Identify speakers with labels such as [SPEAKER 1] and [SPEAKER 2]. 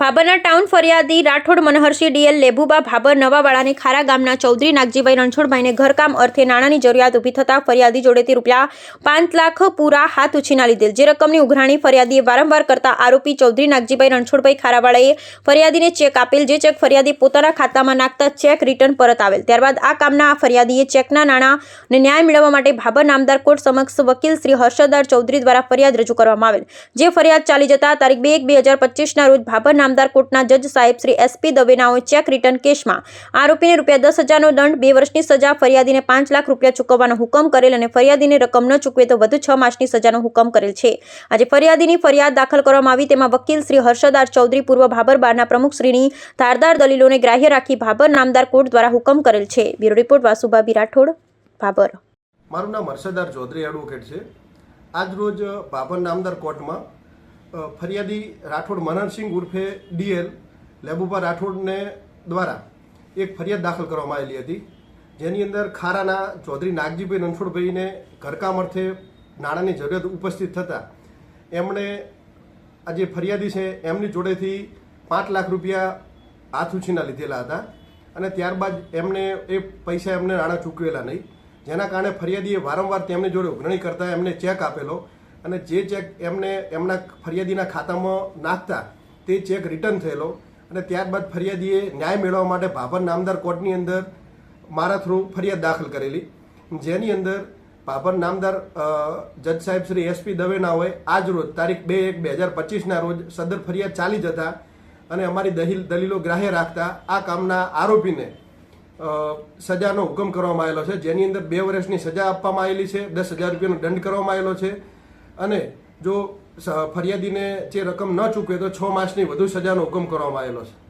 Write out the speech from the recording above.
[SPEAKER 1] ભાભરના town ફરિયાદી Rathod મનહર્ષી DL લેબુબા ભાભર નવાવાળાની ખારા ગામના ચૌધરી નાગજીભાઈ રણછોડભાઈને ઘરકામ અર્થે નાણાંની જરૂરિયાત ઊભી થતાં ફરિયાદી જોડેથી રૂપિયા પાંચ લાખ પૂરા હાથ ઉછીના લીધેલ. જે રકમની ઉઘરાણી ફરિયાદીએ વારંવાર કરતા આરોપી ચૌધરી નાગજીભાઈ રણછોડભાઈ ખારાવાળાએ ફરિયાદીને ચેક આપેલ, જે ચેક ફરિયાદી પોતાના ખાતામાં નાખતા ચેક રિટર્ન પરત આવેલ. ત્યારબાદ આ કામના આ ફરિયાદીએ ચેકના નાણાંને ન્યાય મેળવવા માટે ભાબર નામદાર કોર્ટ સમક્ષ વકીલ શ્રી હર્ષદાર ચૌધરી દ્વારા ફરિયાદ રજૂ કરવામાં આવેલ. જે ફરિયાદ ચાલી જતા તારીખ બે એક બે હજાર પચીસના રોજ ભાભર નામદાર કોર્ટના જજ સાહેબ શ્રી એસપી દવેનાઓ ચેક રિટર્ન કેસમાં. આરોપીને રૂપિયા દસ હજારનો દંડ, બે વર્ષની સજા, ફરિયાદીને પાંચ લાખ રૂપિયા ચૂકવવાનો હુકમ કરેલ અને ફરિયાદીને રકમ ન ચૂકવે તો વધુ છ માસની સજાનો હુકમ કરેલ છે. આજે ફરિયાદીની ફરિયાદ દાખલ કરવામાં આવી તેમાં વકીલ શ્રી હર્ષદાર ચૌધરી પૂર્વ ભાભર બારના પ્રમુખશ્રીની ધારદાર દલીલોને ગ્રાહ્ય રાખી ભાભર નામદાર કોર્ટ દ્વારા હુકમ કરેલ છે. બ્યુરો રિપોર્ટ વાસુભાબી રાઠોડ ભાભર.
[SPEAKER 2] મારું નામ હર્ષદાર ચૌધરી એડવોકેટ છે. આજ રોજ બાબર નામદાર કોર્ટમાં ફરિયાદી રાઠોડ મનનસિંહ ઉર્ફે ડીએલ લેબુબા રાઠોડને દ્વારા એક ફરિયાદ દાખલ કરવામાં આવેલી હતી, જેની અંદર ખારાના ચૌધરી નાગજીભાઈ રણછોડભાઈને ઘરકામ અર્થે નાણાંની જરૂરિયાત ઉપસ્થિત થતાં એમણે આ જે ફરિયાદી છે એમની જોડેથી પાંચ લાખ રૂપિયા હાથ ઉછીના લીધેલા હતા અને ત્યારબાદ એમને એ પૈસા એમને નાણાં ચૂકવેલા નહીં. જેના કારણે ફરિયાદીએ વારંવાર તેમની જોડે ઉઘરણી કરતા એમને ચેક આપેલો અને જે ચેક એમને એમના ફરિયાદીના ખાતામાં નાખતા, તે ચેક રિટર્ન થયેલો. અને ત્યારબાદ ફરિયાદીએ ન્યાય મેળવવા માટે ભાભર નામદાર કોર્ટની અંદર મારા થ્રુ ફરિયાદ દાખલ કરેલી. જેની અંદર ભાભર નામદાર જજ સાહેબ શ્રી એસપી દવેનાઓએ આજ રોજ તારીખ બે એક બે હજાર પચીસના રોજ સદર ફરિયાદ ચાલી જતા અને અમારી દલીલ દલીલો ગ્રાહ્ય રાખતા આ કામના આરોપીને સજાનો હુકમ કરવામાં આવેલો છે. જેની અંદર બે વર્ષની સજા આપવામાં આવેલી છે, દસ હજાર રૂપિયાનો દંડ કરવામાં આવેલો છે. અને જો ફરિયાદીને જે રકમ ન ચૂકવે તો છ માસની વધુ સજાનો હુકમ કરવામાં આવેલો છે.